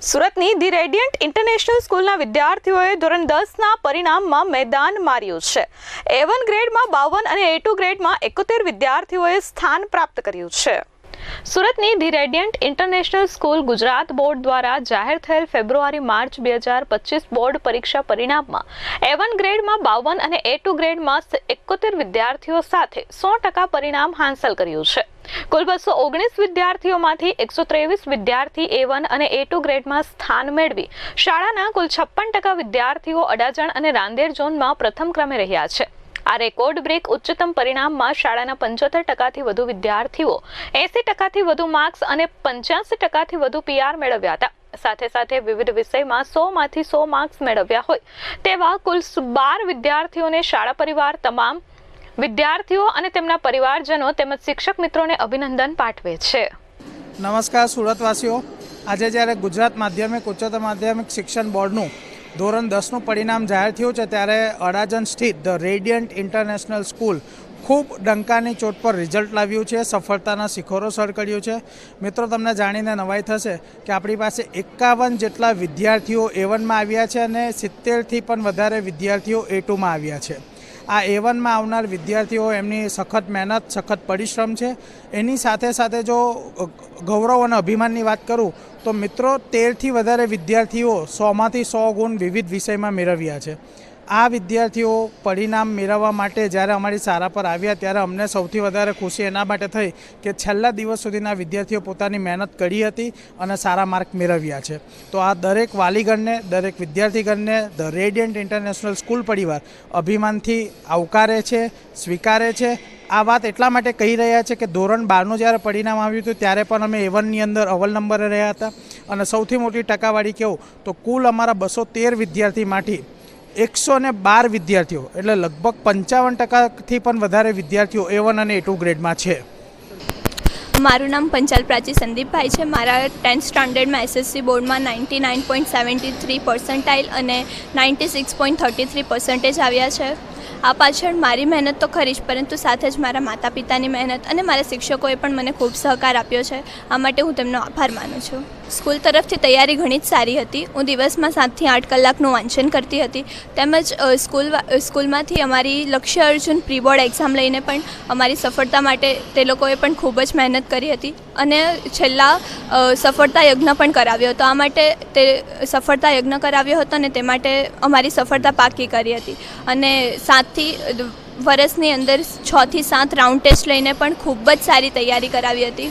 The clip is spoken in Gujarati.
સુરતની ધી રેડિયન્ટ ઇન્ટરનેશનલ સ્કૂલના વિદ્યાર્થીઓએ ધોરણ દસના પરિણામમાં મેદાન માર્યું છે. એ વન ગ્રેડમાં બાવન અને એ ટુ ગ્રેડમાં એકોતેર વિદ્યાર્થીઓએ સ્થાન પ્રાપ્ત કર્યું છે. સુરતની the radiant international school Gujarat board દ્વારા જાહેર થયેલ ફેબ્રુઆરી માર્ચ બે હજાર પચીસ બોર્ડ પરીક્ષા પરિણામમાં એ વન ગ્રેડમાં બાવન અને એ ટુ ગ્રેડમાં એકોતેર વિદ્યાર્થીઓ સાથે સો ટકા પરિણામ હાંસલ કર્યું છે. કુલ બસો ઓગણીસ વિદ્યાર્થીઓમાંથી એકસો ત્રેવીસ વિદ્યાર્થી એ વન અને એ ટુ ગ્રેડમાં સ્થાન મેળવી શાળાના કુલ છપ્પન ટકા વિદ્યાર્થીઓ અડાજણ અને રાંદેર ઝોનમાં પ્રથમ ક્રમે રહ્યા છે. આ રેકોર્ડ બ્રેક ઉચ્ચતમ પરિણામમાં શાળાના પંચોતેર ટકાથી વધુ વિદ્યાર્થીઓ, એસી ટકાથી વધુ માર્ક્સ અને પંચ્યાસી ટકાથી વધુ પીઆર મેળવ્યા હતા. સાથે સાથે વિવિધ વિષયમાં સોમાંથી સો માર્ક્સ મેળવ્યા હોય તેવા કુલ બાર વિદ્યાર્થીઓને શાળા પરિવાર તમામ વિદ્યાર્થીઓ અને તેમના પરિવારજનો તેમજ શિક્ષક મિત્રોને અભિનંદન પાઠવે છે. નમસ્કાર સુરતવાસીઓ. આજે જ્યારે ગુજરાત માધ્યમિક ઉચ્ચતર માધ્યમિક શિક્ષણ બોર્ડનું ધોરણ દસનું પરિણામ જાહેર થયું છે ત્યારે અડાજણ સ્થિત ધ રેડિયન્ટ ઇન્ટરનેશનલ સ્કૂલ ખૂબ ડંકાની ચોટ પર રિઝલ્ટ લાવ્યું છે, સફળતાના શિખરો સર કર્યું છે. મિત્રો, તમને જાણીને નવાઈ થશે કે આપણી પાસે એકાવન જેટલા વિદ્યાર્થીઓ એ વનમાં આવ્યા છે અને સિત્તેરથી પણ વધારે વિદ્યાર્થીઓ એ ટુમાં આવ્યા છે. આ એ વનમાં આવનાર વિદ્યાર્થીઓ એમની સખત મહેનત, સખત પરિશ્રમ છે. એની સાથે સાથે જો ગૌરવ અને અભિમાનની વાત કરું, તો મિત્રો તેરથી વધારે વિદ્યાર્થીઓ સોમાંથી સો ગુણ વિવિધ વિષયમાં મેળવ્યા છે. આ વિદ્યાર્થીઓ પરિણામ મેળવવા માટે જ્યારે અમારી શાળા પર આવ્યા ત્યારે અમને સૌથી વધારે ખુશી એના માટે થઈ કે છેલ્લા દિવસ સુધીના વિદ્યાર્થીઓ પોતાની મહેનત કરી હતી અને સારા માર્ક મેળવ્યા છે. તો આ દરેક વાલીગણને, દરેક વિદ્યાર્થીગણને, ધ રેડિયન્ટ ઇન્ટરનેશનલ સ્કૂલ પરિવાર અભિમાનથી આવકારે છે, સ્વીકારે છે. આ વાત એટલા માટે કહી રહ્યા છે કે ધોરણ બારનું જ્યારે પરિણામ આવ્યું હતું ત્યારે પણ અમે એવનની અંદર અવલ નંબરે રહ્યા હતા. અને સૌથી મોટી ટકાવારી કહું તો કુલ અમારા બસો તેર વિદ્યાર્થીમાંથી એકસો ને બાર વિદ્યાર્થીઓ, એટલે લગભગ પંચાવન ટકાથી પણ વધારે વિદ્યાર્થીઓ એ વન અને એ ટુ ગ્રેડમાં છે. મારું નામ પંચાલ પ્રાચી સંદીપભાઈ છે. મારા ટેન્થ સ્ટાન્ડર્ડમાં એસએસસી બોર્ડમાં ninety nine point seventy three percentile અને ninety six point thirty three percentage આવ્યા છે. આ પાછળ મારી મહેનત તો ખરી જ, પરંતુ સાથે જ મારા માતા પિતાની મહેનત અને મારા શિક્ષકોએ પણ મને ખૂબ સહકાર આપ્યો છે. આ માટે હું તેમનો આભાર માનું છું. સ્કૂલ તરફથી તૈયારી ઘણી જ સારી હતી. હું દિવસમાં સાતથી આઠ કલાકનું વાંચન કરતી હતી. તેમજ સ્કૂલ સ્કૂલમાંથી અમારી લક્ષ્ય અર્જુન પ્રી બોર્ડ એક્ઝામ લઈને પણ અમારી સફળતા માટે તે લોકોએ પણ ખૂબ જ મહેનત કરી હતી અને છેલ્લા સફળતા યજ્ઞ પણ કરાવ્યો હતો. આ માટે તે સફળતા યજ્ઞ કરાવ્યો હતો અને તે માટે અમારી સફળતા પાકી કરી હતી. અને સાતથી વર્ષની અંદર છથી સાત રાઉન્ડ ટેસ્ટ લઈને પણ ખૂબ જ સારી તૈયારી કરાવી હતી.